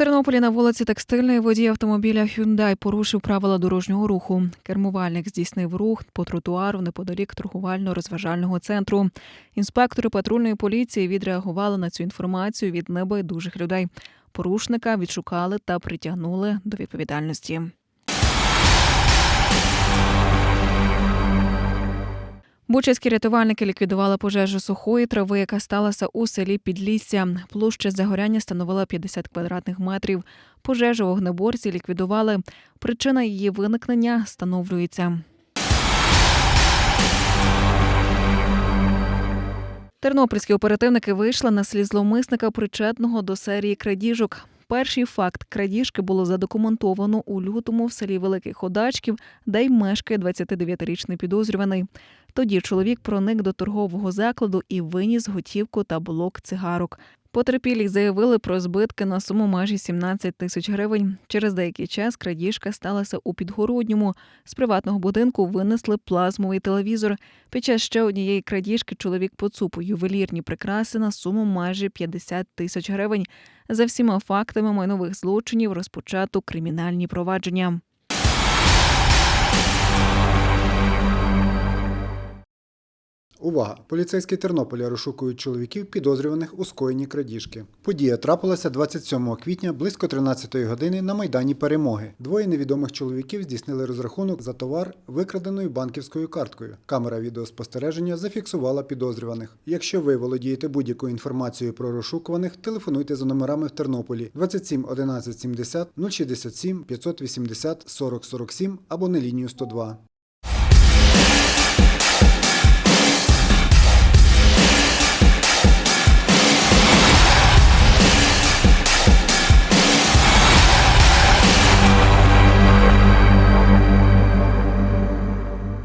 Тернополі на вулиці Текстильної водій автомобіля Hyundai порушив правила дорожнього руху. Кермувальник здійснив рух по тротуару неподалік торгувально-розважального центру. Інспектори патрульної поліції відреагували на цю інформацію від небайдужих людей. Порушника відшукали та притягнули до відповідальності. Бучацькі рятувальники ліквідували пожежу сухої трави, яка сталася у селі Підлісся. Площа загоряння становила 50 квадратних метрів. Пожежу вогнеборці ліквідували. Причина її виникнення встановлюється. Тернопільські оперативники вийшли на слід зловмисника, причетного до серії крадіжок. Перший факт крадіжки було задокументовано у лютому в селі Великих Ходачків, де й мешкає 29-річний підозрюваний. Тоді чоловік проник до торгового закладу і виніс готівку та блок цигарок. Потерпілі заявили про збитки на суму майже 17 тисяч гривень. Через деякий час крадіжка сталася у підгородньому. З приватного будинку винесли плазмовий телевізор. Під час ще однієї крадіжки чоловік поцупив ювелірні прикраси на суму майже 50 тисяч гривень. За всіма фактами майнових злочинів розпочато кримінальні провадження. Увага! Поліцейські Тернополя розшукують чоловіків, підозрюваних у скоєнні крадіжки. Подія трапилася 27 квітня близько 13 години на Майдані Перемоги. Двоє невідомих чоловіків здійснили розрахунок за товар викраденою банківською карткою. Камера відеоспостереження зафіксувала підозрюваних. Якщо ви володієте будь-якою інформацією про розшукуваних, телефонуйте за номерами в Тернополі 27 11 70 067 580 40 47 або на лінію 102.